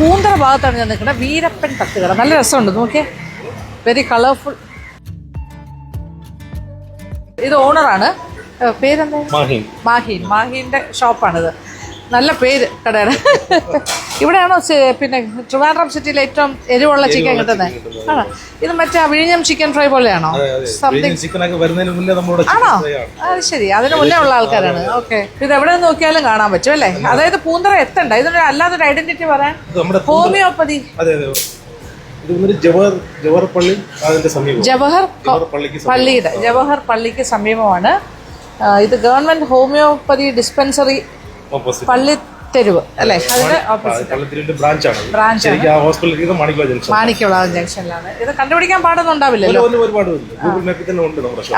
പൂന്തറ ഭാഗത്താണ് ഞാൻ നിൽക്കുന്നത്. വീരപ്പൻ തട്ടുകട. നല്ല രസമുണ്ട്. നോക്കിയേ. വെരി കളർഫുൾ ഇത് ഓണറാണ് പേരെന്താ? മാഹിൻ. മാഹീൻ. മാഹീന്റെ ഷോപ്പാണിത് നല്ല പേര് കടയുടെ. ഇവിടെയാണോ പിന്നെ ട്രിവാൻഡ്രം സിറ്റിയിൽ ഏറ്റവും എരിവുള്ള ചിക്കൻ കിട്ടുന്നത്? ആണോ? ഇത് മറ്റേ വിഴിഞ്ഞം ചിക്കൻ ഫ്രൈ പോലെയാണോ? സംതിങ് ആണോ? അത് ശരി. അതിന് മുന്നേ ഉള്ള ആൾക്കാരാണ്. ഓക്കെ ഇത് എവിടെ നോക്കിയാലും കാണാൻ പറ്റും അല്ലേ? അതായത് പൂന്തറ എത്തണ്ട. ഇതിനൊരു അല്ലാതൊരു ഐഡന്റിറ്റി പറയാൻ ഹോമിയോപ്പതി. ജവഹർ. പള്ളിയുടെ ജവഹർ പള്ളിക്ക് സമീപമാണ്. ഇത് ഗവൺമെന്റ് ഹോമിയോപ്പതി ഡിസ്പെൻസറി ഓപ്പോസിറ്റ് പള്ളി തെരുവ് അല്ലേ? അതിന്റെ ഓപ്പോസിറ്റ് Branch ആണ്. ജംഗ്ഷൻ മാണിക്കുളാവ് ജംഗ്ഷനിലാണ് ഇത് കണ്ടുപിടിക്കാൻ പാടൊന്നുണ്ടാവില്ലല്ലോ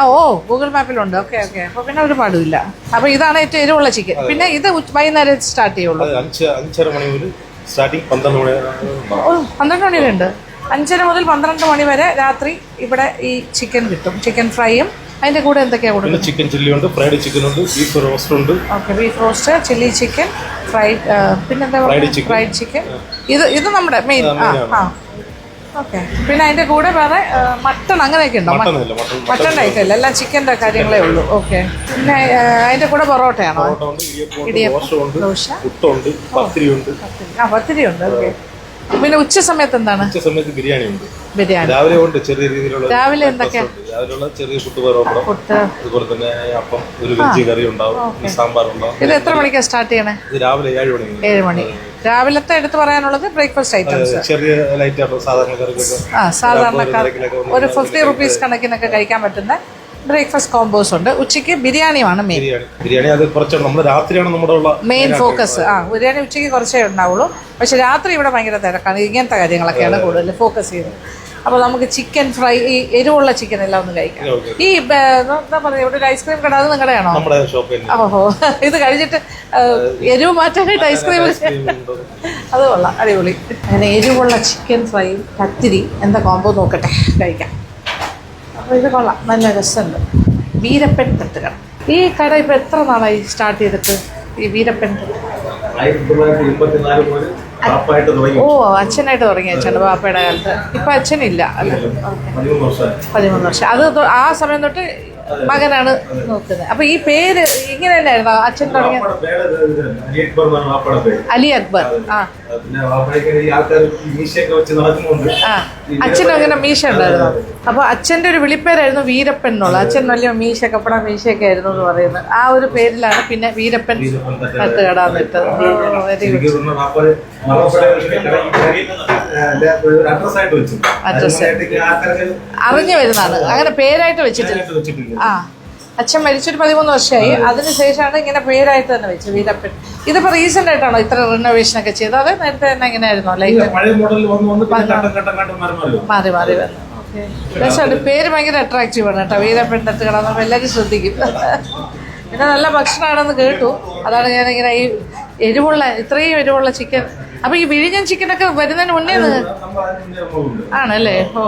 ഓ ഗൂഗിൾ മാപ്പിലുണ്ട് ഓക്കെ ഓക്കെ. അപ്പൊ പിന്നെ ഒരു പാടുമില്ല അപ്പൊ ഇതാണ് ഏറ്റവും എരിവുള്ള ചിക്കൻ പിന്നെ ഇത് വൈകുന്നേരം സ്റ്റാർട്ട് ചെയ്യുള്ളൂ. പന്ത്രണ്ട് മണി വരെ. ഉണ്ട്. അഞ്ചര മുതൽ പന്ത്രണ്ട് മണി വരെ രാത്രി ഇവിടെ ഈ ചിക്കൻ കിട്ടും. ചിക്കൻ ഫ്രൈയും അതിന്റെ കൂടെ എന്തൊക്കെയാ പിന്നെ കൊടുക്കുന്നത്? ചിക്കൻ ചില്ലി ഉണ്ട് ഫ്രൈഡ് ചിക്കൻ ഉണ്ട് ബീഫ് റോസ്റ്റ് ഉണ്ട്. Okay beef roast chilli chicken fried പിന്നെന്താ. ഫ്രൈഡ് ചിക്കൻ ഇത് ഇത് നമ്മുടെ മെയിൻ ആ, ആ ഓക്കെ. പിന്നെ അതിന്റെ കൂടെ വേറെ മട്ടൺ അങ്ങനെയൊക്കെ ഉണ്ടോ? മട്ടൺ ഇല്ല എല്ലാം ചിക്കന്റെ കാര്യങ്ങളേ ഉള്ളൂ. ഓക്കെ. പിന്നെ അതിന്റെ കൂടെ പൊറോട്ടയാണോ? പൊറോട്ട ഉണ്ട് ഇടിയപ്പം ദോശ ആ പത്തിരി ഉണ്ട് ഓക്കെ. പിന്നെ ഉച്ച സമയത്ത് എന്താണ്? ഉച്ച സമയത്ത് ബിരിയാണി ഉണ്ട്. ബിരിയാണി. രാവിലെ ഉണ്ട് ചെറിയ രീതിയിലുള്ള രാവിലെ എന്തൊക്കെ രാവിലെയുള്ള ചെറിയ പുട്ട് പൊറോട്ട പുട്ട്. അതുപോലെ തന്നെ അപ്പം ഒരു വെജ് കറി ഉണ്ടാവും സാമ്പാർ ഉണ്ടാവും. ഇത് എത്ര മണിക്കാണ് സ്റ്റാർട്ട് ചെയ്യണേ? ഇത് രാവിലെ ഏഴ് മണി. ഏഴ് മണി. രാവിലത്തെ എടുത്ത് പറയാനുള്ളത് ബ്രേക്ക്ഫാസ്റ്റ് ഐറ്റംസ് ചെറിയ ലൈറ്റ് ആയിട്ടുള്ള സാധാരണ കറിക്കൊക്കെ ആ സാധാരണക്കാർ തിരക്കിലൊക്കെ വന്ന് ഒരു ഫിഫ്റ്റി റുപ്പീസ് കണക്കിനൊക്കെ കഴിക്കാൻ പറ്റുന്ന ബ്രേക്ക്ഫാസ്റ്റ് കോംബോസ് ഉണ്ട്. ഉച്ചയ്ക്ക് ബിരിയാണിയുമാണ് മെയിൻ ബിരിയാണി. ബിരിയാണി അത് കുറച്ച് നമ്മൾ രാത്രിയാണ് നമ്മുടെ ഉള്ള മെയിൻ ഫോക്കസ് ആ ബിരിയാണി ഉച്ചയ്ക്ക് കുറച്ചേ ഉണ്ടാവുള്ളൂ. പക്ഷെ രാത്രി ഇവിടെ ഭയങ്കര തിരക്കാണ്. ഇങ്ങനത്തെ കാര്യങ്ങളൊക്കെയാണ് കൂടുതൽ ഫോക്കസ് ചെയ്യുന്നത്. അപ്പോൾ നമുക്ക് ചിക്കൻ ഫ്രൈ ഈ എരിവുള്ള ചിക്കൻ എല്ലാം ഒന്ന് കഴിക്കാം. ഈ എന്താ പറയുക ഇവിടെ ഒരു ഐസ്ക്രീം കട അത് ഷോപ്പ് തന്നെ ഓഹോ ഇത് കഴിഞ്ഞിട്ട് എരിവ് മാറ്റാനായിട്ട് ഐസ്ക്രീം. അത് കൊള്ളാം. അടിപൊളി. അങ്ങനെ എരിവുള്ള ചിക്കൻ ഫ്രൈ കത്തിരി എന്താ കോംബോ നോക്കട്ടെ? കഴിക്കാം. ഇത് കൊള്ളാം. നല്ല രസമുണ്ട്. വീരപ്പൻ തട്ടുകട. ഈ കട ഇപ്പം എത്ര നാളായി സ്റ്റാർട്ട് ചെയ്തിട്ട് ഈ വീരപ്പൻ ഓ അച്ഛനായിട്ട് തുടങ്ങി അച്ഛന്റെ ബാപ്പയുടെ കാലത്ത്. ഇപ്പം അച്ഛനില്ല പതിമൂന്ന് വർഷം. അത് ആ സമയം തൊട്ട് മകനാണ് നോക്കുന്നത്. അപ്പൊ ഈ പേര് ഇങ്ങനെ തന്നെയായിരുന്നു. അച്ഛൻ തുടങ്ങിയ. അലി അക്ബർ എന്നാണ് അലി അക്ബർ. ആ. ഈ ആൾക്കാർ മീശയൊക്കെ വെച്ച് നടക്കുന്നുണ്ട്. അച്ഛനും അങ്ങനെ മീശ ഉണ്ടായിരുന്നു. അപ്പൊ അച്ഛന്റെ ഒരു വിളിപ്പേരായിരുന്നു വീരപ്പൻ എന്നുള്ള. അച്ഛൻ വലിയ മീശ കപ്പട മീശയൊക്കെ ആയിരുന്നു എന്ന് പറയുന്നത്. ആ ഒരു പേരിലാണ് പിന്നെ വീരപ്പൻ. തട്ടുകട. എന്നിട്ടത് അഡ്രസ് അറിഞ്ഞു വരുന്നതാണ്. അങ്ങനെ പേരായിട്ട് വെച്ചിട്ടില്ല വെച്ചിട്ടില്ല ആ അച്ഛൻ മരിച്ചൊരു പതിമൂന്ന് വർഷമായി. അതിനുശേഷമാണ് ഇങ്ങനെ പേരായിട്ട് തന്നെ വെച്ചത്. വീരപ്പൻ. ഇതിപ്പോ റീസെന്റ് ആയിട്ടാണോ ഇത്ര റിനോവേഷൻ ഒക്കെ ചെയ്തത്? അത് നേരത്തെ തന്നെ എങ്ങനെയായിരുന്നു ഘട്ടം മാറി മാറി വന്നു. പേര് ഭയങ്കര അട്രാക്റ്റീവ് ആണ് കേട്ടോ. വീരപ്പൻ തട്ട് കിടന്നപ്പോൾ എല്ലാവരും ശ്രദ്ധിക്കും. പിന്നെ നല്ല ഭക്ഷണമാണെന്ന് കേട്ടു. അതാണ് ഞാൻ ഇങ്ങനെ ഈ എരിവുള്ള ഇത്രയും എരിവുള്ള ചിക്കൻ അപ്പൊ ഈ വിഴിഞ്ഞൻ ചിക്കനൊക്കെ വരുന്നതിന് മുന്നേ. ആണല്ലേ? ഓ.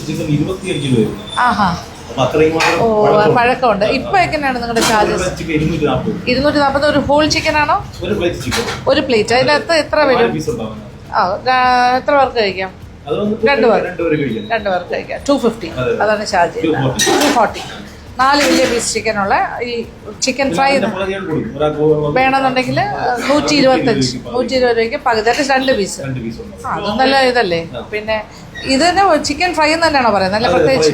ചിക്കൻ ആഹാ. പഴക്കമുണ്ട്. ഇപ്പൊ എങ്ങനെയാണ് നിങ്ങളുടെ ചാർജസ് ചിക്കൻ ഇരുന്നൂറ്റി നാൽപ്പത് ഒരു ഹോൾ ചിക്കൻ ആണോ? ഒരു പ്ലേറ്റ് ചിക്കൻ അതിനകത്ത് എത്ര വരും? ആ എത്ര പേർക്ക് കഴിക്കാം? രണ്ട് പേർ. രണ്ട് പേർക്ക് കഴിക്കാം. ടു ഫിഫ്റ്റി അതാണ് ചാർജ് ചെയ്യുന്നത് 240. ടു ഫോർട്ടി നാല് വലിയ പീസ് ചിക്കനുള്ള ഈ ചിക്കൻ ഫ്രൈ വേണമെന്നുണ്ടെങ്കിൽ നൂറ്റി ഇരുപത്തഞ്ച് നൂറ്റി ഇരുപത് രൂപയ്ക്ക് പകുതി രണ്ട് പീസ് അതും നല്ല ഇതല്ലേ? പിന്നെ ഇത് തന്നെ ചിക്കൻ ഫ്രൈ എന്ന് തന്നെയാണോ പറയുന്നത്? നല്ല പ്രത്യേകിച്ച്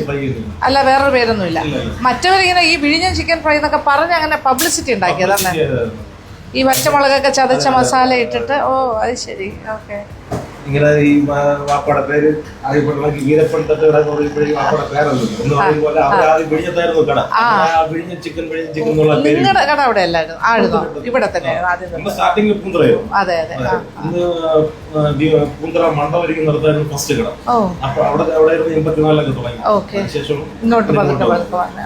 അല്ല വേറൊരു പേരൊന്നുമില്ല. മറ്റവരിങ്ങനെ ഈ വിഴിഞ്ഞ ചിക്കൻ ഫ്രൈ എന്നൊക്കെ പറഞ്ഞ് അങ്ങനെ പബ്ലിസിറ്റി ഉണ്ടാക്കിയതാണ് ഈ പച്ചമുളകൊക്കെ ചതച്ച മസാല ഇട്ടിട്ട് ഓ അത് ശരി. ഓക്കെ ഇങ്ങനെ ഈ വാപ്പയുടെ പേര് അറിയപ്പെടുന്ന ഈരപ്പൻ തട്ടുകട എന്ന് വാപ്പയുടെ പേരല്ലോ. എന്ന് പറയുമ്പോൾ അവിടെ ആദ്യം വിഴിഞ്ഞത്തായിരുന്നു കട ആ. വിഴിഞ്ഞ ചിക്കൻ വിഴിഞ്ഞ ചിക്കൻ എന്നുള്ള പേര് നിങ്ങളുടെ കട അവിടെ അല്ലായിരുന്നു ആയിരുന്നു ഇവിടെ തന്നെ ആദ്യം തൊട്ട്. നമ്മൾ സ്റ്റാർട്ടിങ് പൂന്തറയായിരുന്നു അതെ അതെ. ഇന്ന് പൂന്തറ മണ്ടവരിക്കും നടത്തായിരുന്നു ഫസ്റ്റ് കട. അപ്പൊ അവിടെ അവിടെ എൺപത്തിനാലൊക്കെ തുടങ്ങി. അതിനുശേഷം ഇങ്ങോട്ട് പതുക്കെ പതുക്കെ വന്നെ.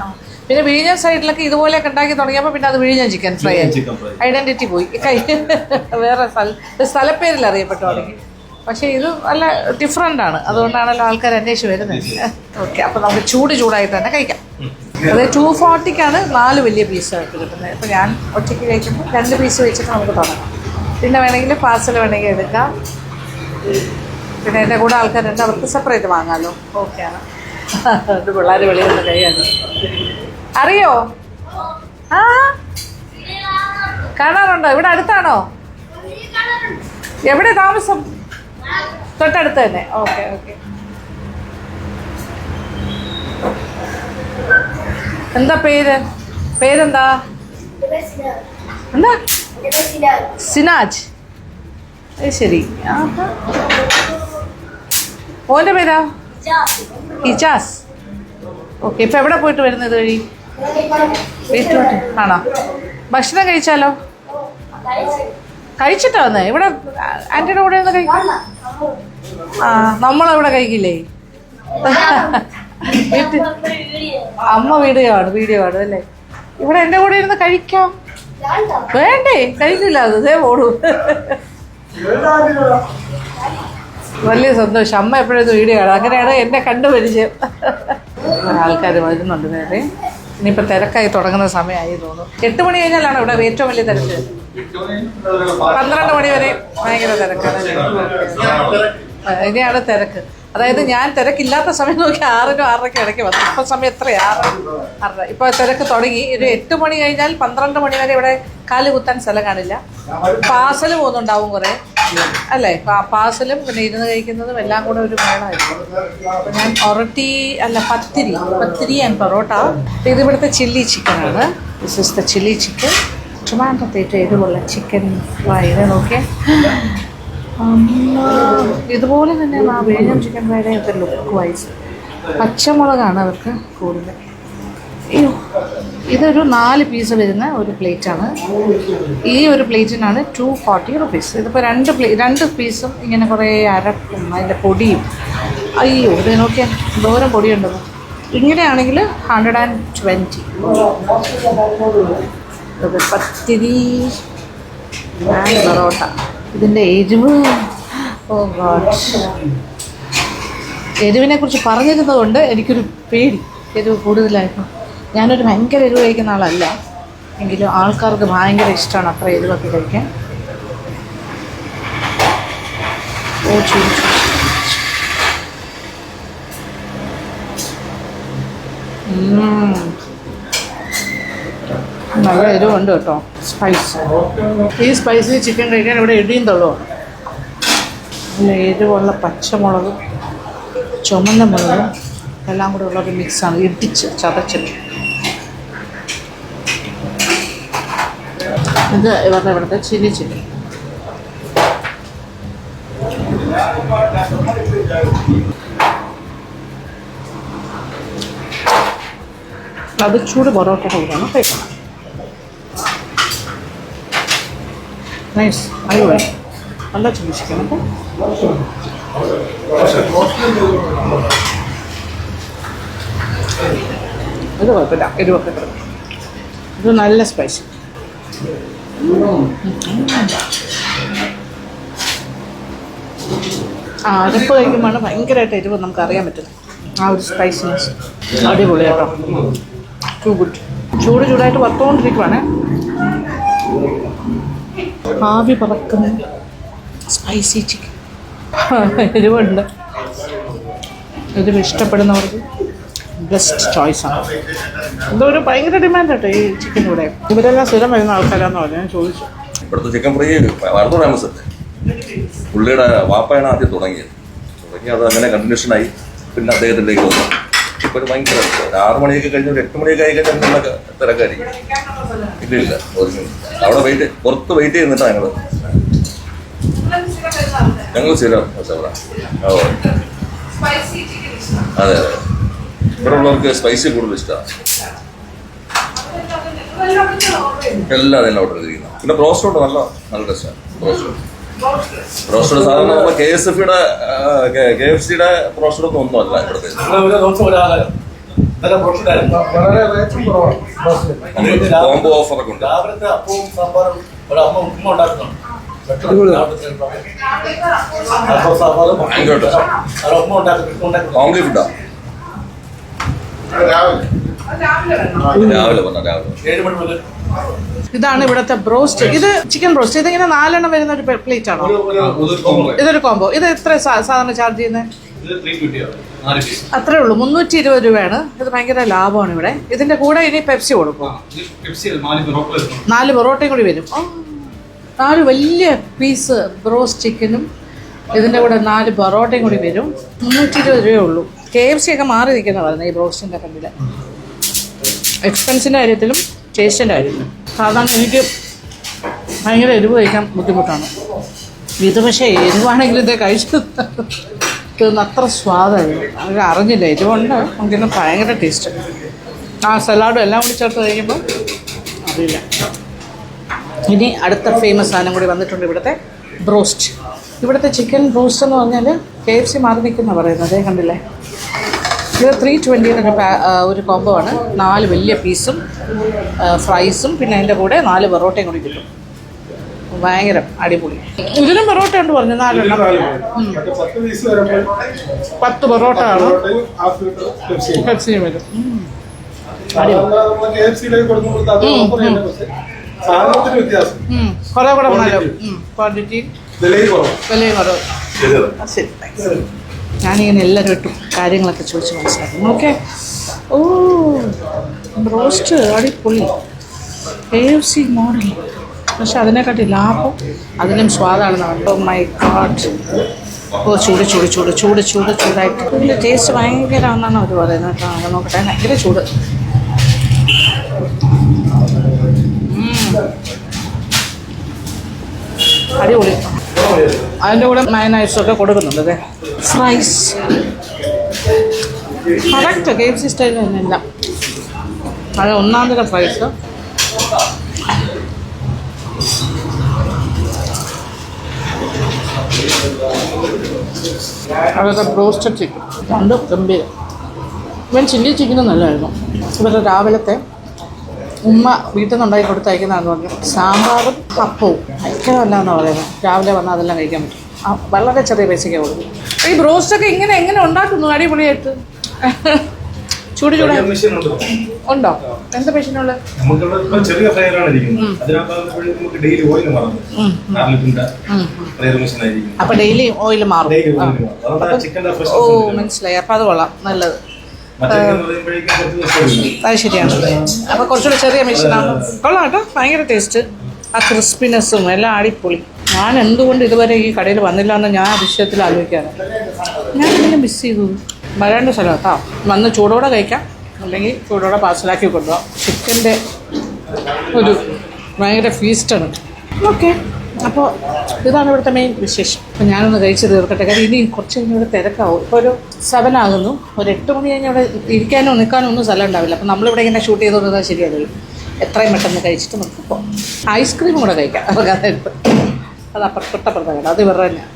പിന്നെ വിഴിഞ്ഞ സൈഡിലൊക്കെ ഇതുപോലെ ഉണ്ടാക്കി തുടങ്ങിയപ്പോൾ പിന്നെ അത് വിഴിഞ്ഞ ചിക്കൻ ഫ്രൈ ഐഡന്റിറ്റി പോയി. വേറെ സ്ഥല സ്ഥലപ്പേരിൽ അറിയപ്പെട്ടു തുടങ്ങി പക്ഷേ ഇത് നല്ല ഡിഫറെന്റ് ആണ്. അതുകൊണ്ടാണല്ലോ ആൾക്കാർ അന്വേഷിച്ച് വരുന്നത്. ഓക്കെ അപ്പോൾ നമുക്ക് ചൂട് ചൂടായി തന്നെ കഴിക്കാം. അത് ടു ഫോർട്ടിക്കാണ് നാല് വലിയ പീസായിട്ട് കിട്ടുന്നത്. അപ്പോൾ ഞാൻ ഒറ്റയ്ക്ക് കഴിക്കുമ്പോൾ രണ്ട് പീസ് വെച്ചിട്ട് നമുക്ക് തുടങ്ങാം. പിന്നെ വേണമെങ്കിൽ പാർസൽ വേണമെങ്കിൽ എടുക്കാം. പിന്നെ എന്റെ കൂടെ ആൾക്കാരുണ്ട് അവർക്ക് സെപ്പറേറ്റ് വാങ്ങാമല്ലോ ഓക്കെയാണ് അത് പിള്ളേർ വെളിയിൽ നിന്ന് കൈയാണ് അറിയോ? ആ? കാണാറുണ്ടോ? ഇവിടെ അടുത്താണോ? എവിടെ താമസം? തൊട്ടടുത്ത് തന്നെ. Okay okay. എന്താ പേര്? പേരെന്താ? എന്താ? സിനാജ്. ശരി. ഓന്റെ പേരാ? ഇജാസ്. ഓക്കെ ഇപ്പം എവിടെ പോയിട്ട് വരുന്നത് വഴി? വീട്ടിലോട്ട്. ആണോ? ഭക്ഷണം കഴിച്ചാലോ? കഴിച്ചിട്ടാ വന്നേ. ഇവിടെ ആന്റിയുടെ കൂടെ ഒന്ന് കഴിക്കും ആ നമ്മളവിടെ കഴിക്കില്ലേ? വീട്ടിൽ അമ്മ വീഡിയോ ആണ് വീഡിയോ ആണ് അല്ലേ? ഇവിടെ എന്റെ കൂടെ ഇരുന്ന് കഴിക്കാം. വേണ്ടേ കഴിക്കില്ല അത് ഇതേ പോടൂ വലിയ സന്തോഷം. അമ്മ എപ്പോഴും വീഡിയോ ആണ് അങ്ങനെയാണ് എന്നെ കണ്ടു പരിചയം ആൾക്കാർ വരുന്നുണ്ട് നേരെ. ഇനിയിപ്പോൾ തിരക്കായി തുടങ്ങുന്ന സമയമായി തോന്നുന്നു. എട്ട് മണി കഴിഞ്ഞാലാണ് ഇവിടെ ഏറ്റവും വലിയ തിരക്ക്. പന്ത്രണ്ട് മണി വരെ ഭയങ്കര തിരക്കാണ്. ഇനിയാണ് തിരക്ക്. അതായത് ഞാൻ തിരക്കില്ലാത്ത സമയം നോക്കി ആറിനും ആറരയ്ക്കും ഇടയ്ക്ക് വന്നു. ഇപ്പം സമയം എത്രയാ ആറ് ആറര. ഇപ്പോൾ തിരക്ക് തുടങ്ങി. ഒരു എട്ട് മണി കഴിഞ്ഞാൽ പന്ത്രണ്ട് മണി വരെ ഇവിടെ കാൽ കുത്താൻ സ്ഥലം കാണില്ല. പാസൽ പോകുന്നുണ്ടാവും കുറേ. അല്ലേ? പാസലും പിന്നെ ഇരുന്ന് കഴിക്കുന്നതും എല്ലാം കൂടെ ഒരു മേളായിരുന്നു അപ്പോൾ ഞാൻ ഒറട്ടി അല്ല പത്തിരി പത്തിരി ആൻഡ് പൊറോട്ട. ഇത് ഇവിടുത്തെ ചില്ലി ചിക്കനാണ് this is the chilli chicken ട്രിവാൻഡ്രത്തെ ഇതുപോലെ ചിക്കൻ ഫ്രൈ അമ്മ. ഇതുപോലെ തന്നെ ആ വേഗം ചിക്കൻ ഫ്രൈഡേ ഒക്കെ ലുക്ക് വൈസ് പച്ചമുളകാണ് അവർക്ക് കൂടുതൽ. അയ്യോ. ഇതൊരു നാല് പീസ് വരുന്ന ഒരു പ്ലേറ്റാണ് ഈ ഒരു പ്ലേറ്റിനാണ് ടു ഫോർട്ടി റുപ്പീസ് ഇതിപ്പോൾ രണ്ട് പ്ലേ രണ്ട് പീസും ഇങ്ങനെ കുറേ അരക്കും അതിന്റെ പൊടിയും. അയ്യോ ഇത് നോക്കിയാൽ ദൂരം പൊടിയുണ്ടല്ലോ ഇങ്ങനെയാണെങ്കിൽ ഹൺഡ്രഡ് ആൻഡ് ട്വന്റി പത്തിരി പൊറോട്ട. ഇതിന്റെ എരിവ് ഓ ഗോഡ് എരിവിനെ കുറിച്ച് പറഞ്ഞിരുന്നത് കൊണ്ട് എനിക്കൊരു പേടി എരിവ് കൂടുതലായിരുന്നു ഞാനൊരു ഭയങ്കര എരിവ് കഴിക്കുന്ന ആളല്ല. എങ്കിലും ആൾക്കാർക്ക് ഭയങ്കര ഇഷ്ടമാണ് അത്ര എരിവൊക്കെ കഴിക്കാൻ. ഓ. നല്ല എരിവുണ്ട് കേട്ടോ. സ്പൈസ് ഈ സ്പൈസി ചിക്കൻ കഴിക്കാൻ ഇവിടെ ഇടിയും നല്ല എരിവുള്ള പച്ചമുളകും ചുമന്ന മുളകും എല്ലാം കൂടെ ഉള്ള മിക്സാണ് ഇടിച്ച് ചതച്ചിട്ട് ഇത് ഇവരുടെ ഇവിടുത്തെ ചില്ലി അത് ചൂട് പൊറോട്ട കൂടാണ്. കഴിക്കണം. നൈസ് നല്ല ചില്ലി ചിക്കൻ അപ്പോൾ ഇത് കുഴപ്പമില്ല. ഇത് നല്ല സ്പൈസി ആ അരപ്പ് കഴിക്കുമ്പോഴാണ് ഭയങ്കരമായിട്ട് എരിവ് നമുക്ക് അറിയാൻ പറ്റുന്നത്. ആ ഒരു സ്പൈസിനെസ് അടിപൊളി കേട്ടോ ടു ഗുഡ് ചൂട് ചൂടായിട്ട് വറുത്തുകൊണ്ടിരിക്കുവാണ് ആവി പറക്കുന്ന സ്പൈസി ചിക്കൻ എരിവുണ്ട്. എരിവ് ഇഷ്ടപ്പെടുന്നവർക്ക് ബെസ്റ്റ് ചോയ്സാണ് എന്തോ ഒരു ഭയങ്കര ഡിമാൻഡ് കേട്ടോ ഈ ചിക്കൻ ഇവിടെ. ഇവരെല്ലാം സ്ഥിരം വരുന്ന ആൾക്കാരാന്ന് പറഞ്ഞു ഞാൻ ചോദിച്ചു. ഇവിടുത്തെ ചിക്കൻ ഫ്രൈ വളരെ ഫേമസ് അല്ലേ? പുള്ളിയുടെ വാപ്പയാണ് ആദ്യം തുടങ്ങിയത്. തുടങ്ങി അത് അങ്ങനെ കണ്ടിന്യൂഷനായി പിന്നെ അദ്ദേഹത്തിലേക്ക് വന്നു. ഇപ്പൊ ഒരു ഭയങ്കര ഒരു ആറ് മണിയൊക്കെ കഴിഞ്ഞ് ഒരു എട്ട് മണിയൊക്കെ ആയി കഴിഞ്ഞാൽ നല്ല തിരക്കായിരിക്കും. ഇല്ല ഇല്ല ഒരു മിനിറ്റ് അവിടെ വെയിറ്റ് പുറത്ത് വെയിറ്റ് ചെയ്യുന്നിട്ടാ ഞങ്ങൾ. ഞങ്ങൾ സ്ഥിരം അതെ അതെ. ഇവിടെ ഉള്ളവർക്ക് സ്പൈസി കൂടുതൽ ഇഷ്ടമാണ് എല്ലാം അതെല്ലാം ഓർഡർ ചെയ്തിരിക്കുന്നത് പിന്നെ ബ്രോസ്റ്റ് ഉണ്ട് നല്ല നല്ല ടേസ്റ്റാണ് ബ്രോസ്റ്റ്. ബ്രോസ്റ്റഡ് സാധാരണ നമ്മൾ കെ എസ് എഫ് യുടെ കെ എഫ് സിയുടെ ബ്രോസ്റ്റഡ് ഒന്നും അല്ല ഇവിടുത്തെ. കോംബോ ഓഫർ ഒക്കെ ഉണ്ട്. കോംപ്ലി ഫുഡാ രാവിലെ. വന്ന രാവിലെ ഏഴ് മണി മുതൽ ഇതാണ് ഇവിടത്തെ ബ്രോസ്റ്റ്. ഇത് ചിക്കൻ ബ്രോസ്റ്റ്. ഇതിങ്ങനെ നാലെണ്ണം വരുന്ന ഒരു പ്ലേറ്റ് ആണോ? ഇതൊരു കോംബോ ഇത് എത്ര സാധാരണ ചാർജ് ചെയ്യുന്നത് അത്രേ ഉള്ളൂ. മുന്നൂറ്റി ഇരുപത് രൂപയാണ്. ഇത് ഭയങ്കര ലാഭമാണ് ഇവിടെ. ഇതിന്റെ കൂടെ ഇനി പെപ്സി കൊടുക്കും. നാല് പൊറോട്ടയും കൂടി വരും. നാല് വലിയ പീസ് ബ്രോസ്റ്റ് ചിക്കനും ഇതിന്റെ കൂടെ നാല് പൊറോട്ടയും കൂടി വരും. മുന്നൂറ്റി ഇരുപത് രൂപയേ ഉള്ളൂ. കെ എഫ് സി ഒക്കെ മാറി നിൽക്കുന്ന ഈ ബ്രോസ്റ്റിന്റെ കണ്ടിൽ എക്സ്പെൻസിന്റെ കാര്യത്തിലും ടേസ്റ്റിന്റെ കാര്യത്തിലും. സാധാരണ എനിക്ക് ഭയങ്കര എരിവ് കഴിക്കാൻ ബുദ്ധിമുട്ടാണ്. ഇത് പക്ഷേ എരിവാണെങ്കിലും ഇത് കഴിച്ചു. ഇതൊന്നും അത്ര സ്വാദായിരുന്നു അവർ അറിഞ്ഞില്ല. എരിവുണ്ട്. നമുക്കിന്ന് ഭയങ്കര ടേസ്റ്റ് ആ സലാഡും എല്ലാം കൂടി ചേർത്ത് കഴിയുമ്പോൾ അറിയില്ല. ഇനി അടുത്ത ഫേമസ് സാധനം കൂടി വന്നിട്ടുണ്ട് ഇവിടുത്തെ ബ്രോസ്റ്റ്. ഇവിടുത്തെ ചിക്കൻ ബ്രൂസ്റ്റ് എന്ന് പറഞ്ഞാൽ കെ എഫ് സി മാറി നിൽക്കുന്ന പറയുന്നത്. അതേ കണ്ടില്ലേ? ഇത് ത്രീ ട്വന്റിയുടെ ഒരു കോംബോ ആണ്. നാല് വലിയ പീസും ഫ്രൈസും പിന്നെ അതിന്റെ കൂടെ നാല് പൊറോട്ടയും കൂടി കിട്ടും. ഭയങ്കര അടിപൊളി. ഇതിനും പൊറോട്ട ഉണ്ട് പറഞ്ഞു. നാലെണ്ണം. പത്ത് പൊറോട്ട ആണ്. പെപ്സിയും വരും. ഉം. സാധനത്തിന് വ്യത്യാസം. ഉം. കൂടെ വന്നാലോ ക്വാണ്ടിറ്റി വിലയും കുറവാണ് വിലയും കുറവ്. ശരി. ഞാനിങ്ങനെ എല്ലാവരും ഇട്ടും. കാര്യങ്ങളൊക്കെ ചോദിച്ച് മനസ്സിലാക്കും. ഓക്കെ ഓ റോസ്റ്റ് അടിപൊളി. K F C model. പക്ഷെ അതിനെക്കാട്ടി ലാഭം അതിനും സ്വാദാണ് കേട്ടോ മൈ ഗാഡ്. ഓ ചൂട് ചൂട് ചൂട് ചൂട് ചൂട് ചൂടായിട്ട്. ഇതിന്റെ ടേസ്റ്റ് ഭയങ്കര ഒന്നാണ് അവർ പറയുന്നത്. കേട്ടോ നോക്കട്ടെ. ഭയങ്കര ചൂട്. അടിപൊളി. അതിന്റെ കൂടെ മയനൈസൊക്കെ കൊടുക്കുന്നുണ്ട് അതെ fries correct K F C style തന്നെയല്ല അത് ഒന്നാം തരം ഫ്രൈസ് അതൊക്കെ ബ്രോസ്റ്റഡ് ചിക്കൻ രണ്ടും ഗംഭീരം. ഇവൻ ചില്ലി ചിക്കനും നല്ലതായിരുന്നു ഇവരുടെ രാവിലത്തെ ഉമ്മ വീട്ടിൽ നിന്ന് ഉണ്ടാക്കി കൊടുത്തയക്കുന്നതാണെന്ന് പറഞ്ഞു. സാമ്പാറും അപ്പവും അയക്കണമല്ല എന്ന് പറയുന്നത് രാവിലെ വന്നാൽ അതെല്ലാം കഴിക്കാൻ പറ്റും. വളരെ ചെറിയ പൈസയ്ക്ക് കൊടുക്കും. ഈ ബ്രോസ്റ്റൊക്കെ ഇങ്ങനെ എങ്ങനെ ഉണ്ടാക്കുന്നു? അടിപൊളിയായിട്ട്. ചൂട് ചൂട്. ഉണ്ട്? എന്താ പേഷ്യനുള്ളത് ചെറിയ അപ്പൊ ഡെയിലി ഓയിൽ മാറും. ഓ മനസ്സിലായി. അപ്പൊ അത് കൊള്ളാം. നല്ലത്. അത് ശരിയാണ്. അപ്പൊ കുറച്ചുകൂടെ ചെറിയ മെഷീനാണ് കൊള്ളാം കേട്ടോ. ഭയങ്കര ടേസ്റ്റ് ആ ക്രിസ്പിനെസ്സും എല്ലാം അടിപൊളി. ഞാൻ എന്തുകൊണ്ട് ഇതുവരെ ഈ കടയിൽ വന്നില്ല എന്ന് ഞാൻ വിഷയത്തിൽ ആലോചിക്കാറ് ഞാൻ എന്തെങ്കിലും മിസ് ചെയ്തു? വരേണ്ട സ്ഥലം. കേട്ടോ വന്ന് ചൂടോടെ കഴിക്കാം. അല്ലെങ്കിൽ ചൂടോടെ പാർസലാക്കി കൊണ്ടുപോകാം ചിക്കന്റെ ഒരു ഭയങ്കര ഫീസ്റ്റാണ് ഓക്കെ അപ്പോൾ ഇതാണ് ഇവിടുത്തെ മെയിൻ വിശേഷം. അപ്പോൾ ഞാനൊന്ന് കഴിച്ച് തീർക്കട്ടെ. കാര്യം ഇനി കുറച്ച് കഴിഞ്ഞ് ഇവിടെ തിരക്കാവും. ഇപ്പോൾ ഒരു സെവൻ ആകുന്നു. ഒരു എട്ട് മണി കഴിഞ്ഞ് ഇവിടെ ഇരിക്കാനോ നിൽക്കാനോ ഒന്നും സ്ഥലം ഉണ്ടാവില്ല. അപ്പോൾ നമ്മളിവിടെ ഇങ്ങനെ ഷൂട്ട് ചെയ്തുകൊണ്ടിരുന്നാൽ ശരിയാവില്ല എത്രയും പെട്ടെന്ന് കഴിച്ചിട്ട് നമുക്ക് പോകാം. ഐസ്ക്രീം കൂടെ കഴിക്കാം. അവർക്ക് അതായത് അത് അപ്പുറത്തൊട്ടപ്പുറത്തെ കട. അത് ഇവരുടെ തന്നെയാണ്